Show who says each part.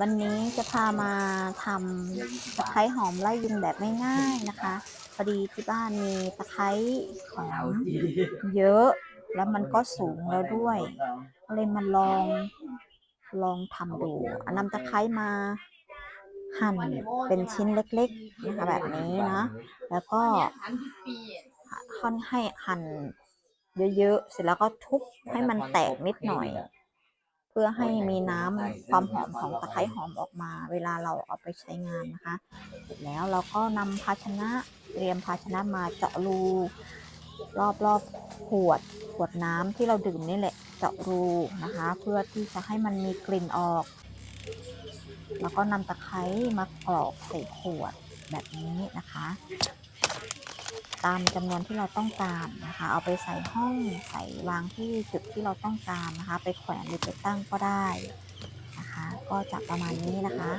Speaker 1: วันนี้จะพามาทำตะไคร้หอมไล่ยุงแบบง่ายๆนะคะ พอดีที่บ้านมีตะไคร้หอมเยอะ แล้วมันก็สูงแล้วด้วยก็เลยมาลองลองทำดูเอานำตะไคร้มาหั่นเป็นชิ้นเล็กๆนะคะแบบนี้นะ แล้วก็ค่อนให้หั่นเยอะๆ เสร็จแล้วก็ทุบให้มันแตกนิดหน่อย เพื่อให้มีน้ำความหอมของตะไคร้หอมออกมา เวลาเราเอาไปใช้งานนะคะ เสร็จแล้วเราก็นำภาชนะเตรียมภาชนะมาเจาะรู รอบรอบๆขวดขวดน้ำที่เราดื่มนี่แหละเจาะรูนะคะ เพื่อที่จะให้มันมีกลิ่นออก แล้วก็นำตะไคร้มากรอกใส่ขวด แบบนี้นะคะ ตามจำนวนที่เราต้องการนะคะ เอาไปใส่ห้องใส่วางที่จุดที่เราต้องการนะคะ ไปแขวนหรือไปตั้งก็ได้นะคะ ก็จะประมาณนี้นะคะ